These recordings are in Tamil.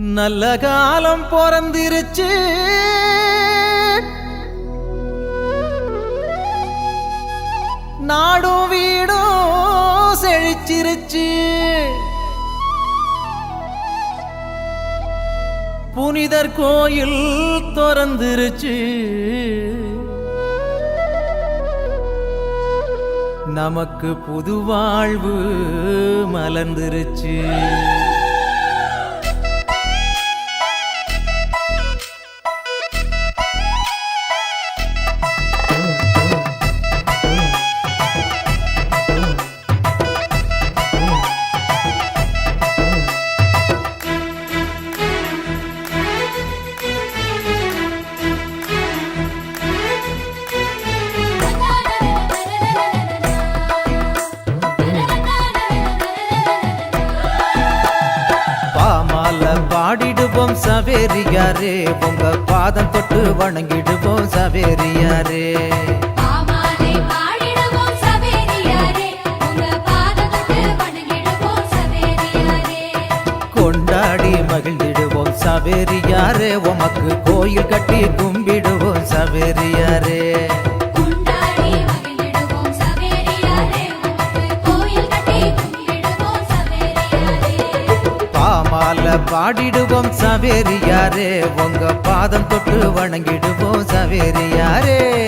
நல்ல காலம் பிறந்திருச்சு. நாடும் வீடும் செழிச்சிருச்சு. புனிதர் கோயில் திறந்துருச்சு. நமக்கு புது வாழ்வு மலர்ந்துருச்சு. சவேரியாரே உங்க பாதம் தொட்டு வணங்கிடுவோம் சவேரியாரே. கொண்டாடி மகிழ்ந்திடுவோம் சவேரியாரே உமக்கு கோயில் கட்டி கும்பிடுவோம் சவேரியாரே. பால பாடிடுவோம் சவேரியாரே. உங்க பாதம் தொட்டு வணங்கிடுவோம் சவேரியாரே.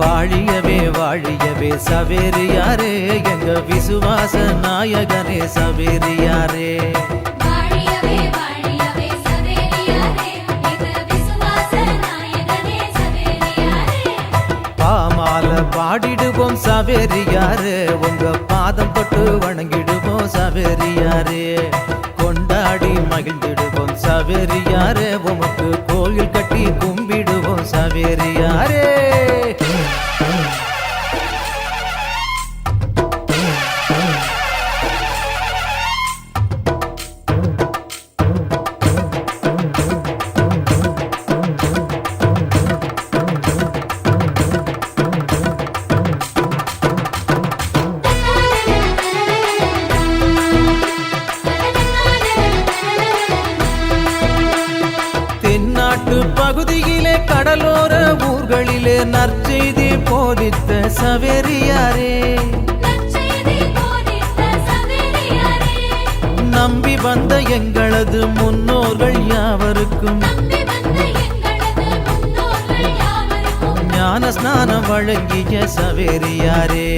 வாழியவே வாழியவே சவேரியாரே எங்க விசுவாச நாயகனே சவேரியாரே பாமால பாடிடுவோம் சவேரியாரே உங்க பாதம் தொட்டு வணங்கிடுவோம் சவேரியாரே கொண்டாடி மகிழ்ந்திடுவோம் சவேரியாரே நற்செய்தி போதித்த சவேரியாரே. நம்பி வந்த எங்களது முன்னோர்கள் யாவருக்கும். ஞான ஸ்நானம் வழங்கிய சவேரியாரே.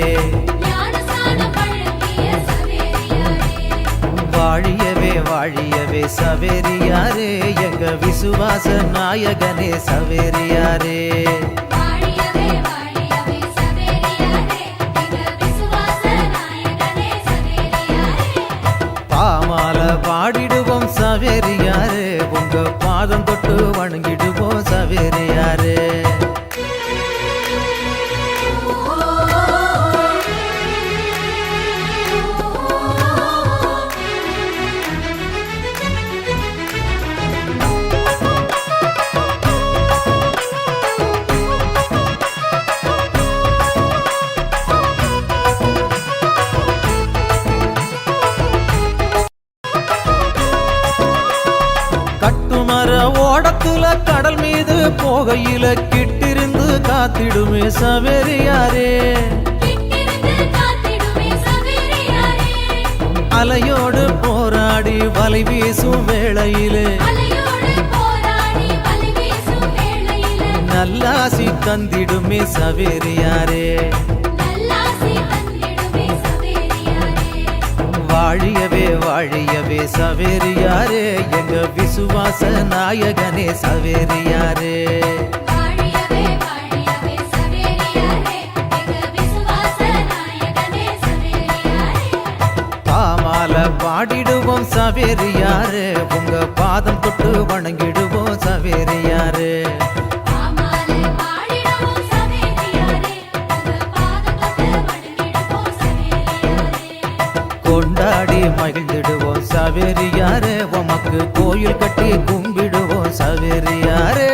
ஞானஸ்நானம் வழங்கிய சவேரியாரே. வாழியவே வாழியவே சவேரியாரே. எங்க விசுவாச நாயகனே சவேரியாரே. பாடிடுவோம் உங்க பாதம் தொட்டு வணங்கிடு. போகையில கிட்டிருந்து காத்திடுமே சவேரியாரே. கிட்டிருந்து காத்திடுமே சவேரியாரே. அலையோடு போராடி வலை வீசும் வேளையிலே. அலையோடு போராடி வலி வீசும் வேளையிலே. நல்லாசி தந்திடுமே சவேரியாரே. வாழியவே வாழியவே சவேரியாரே எங்க விசுவாச நாயகனே சவேரியாரே பாடிடுவோம் சவேரியாரே உங்க பாதம் தொட்டு வணங்கிடுவோம் சவேரியாரே மகிழ்ந்திடுவோம். சவேரியாரே உமக்கு கோயில் கட்டி கும்பிடுவோம். சவேரியாரே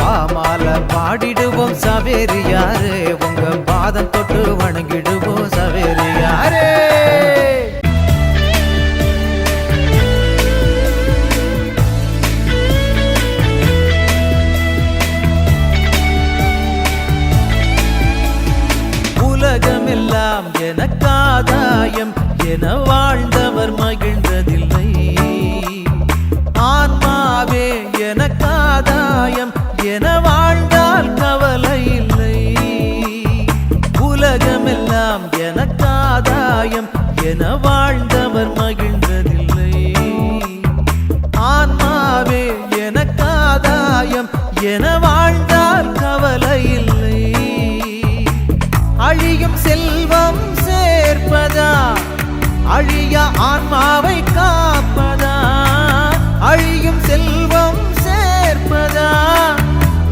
பாமால பாடிடுவோம். சவேரியாரே உங்க பாதம் தொட்டு வணங்கிடுவோம். எனக்காதாயம் ஆன்மாவை காப்பதா? அழியும் செல்வம் சேர்ப்பதா?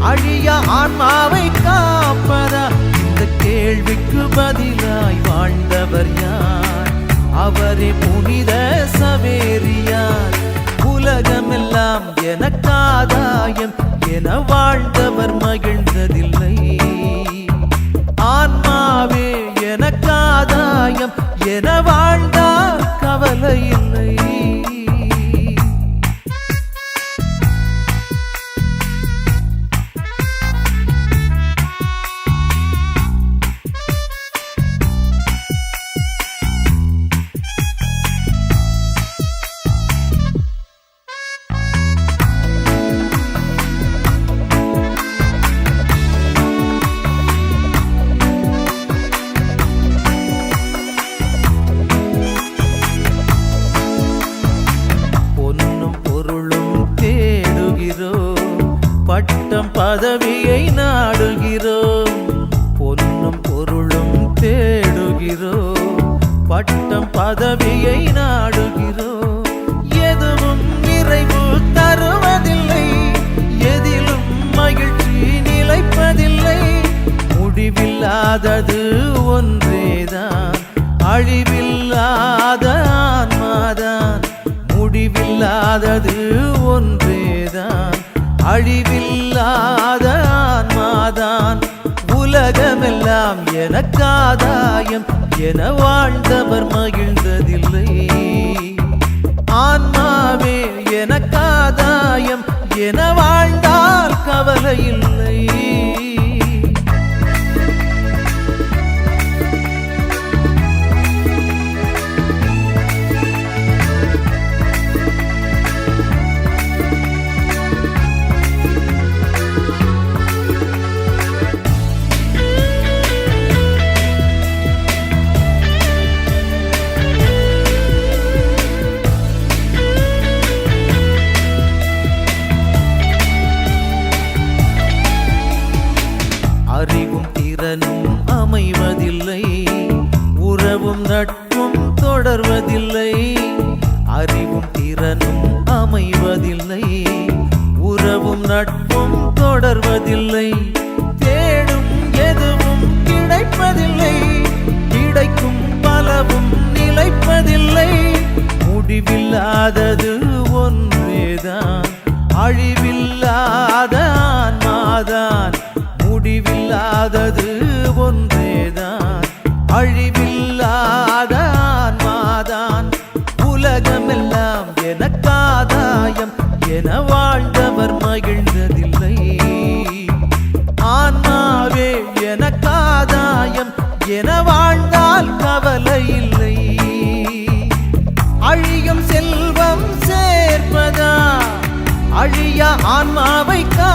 அழிய ஆன்மாவை காப்பதா? இந்த கேள்விக்கு பதிலாய் வாழ்ந்தவர் யார்? அவரே புனித சவேரியார் பதவியை நாடுகிறோம். பொன்னும் பொருளும் தேடுகிறோம். பட்டம் பதவியை நாடுகிறோம். எதுவும் நிறைவு தருவதில்லை. எதிலும் மகிழ்ச்சி நிலைப்பதில்லை. முடிவில்லாதது ஒன்றேதான். அழிவில்லாத ஆன்மாதான். முடிவில்லாதது ஒன்று அழிவில்லாத ஆன்மாதான் உலகமெல்லாம் எனக்காதாயம் என வாழ்ந்தவர் மகிழ்ந்ததில்லை. ஆன்மாவே எனக்காதாயம் என வாழ்ந்தார் தொடர்வதில்லை. அறிவும் திறனும் அமைவதில்லை. உறவும் நட்பும் தொடர்வதில்லை. தேடும் எதுவும் கிடைப்பதில்லை. கிடைக்கும் பலவும் நிலைப்பதில்லை. முடிவில்லாதது ஒன்று ஆன்மாவை கா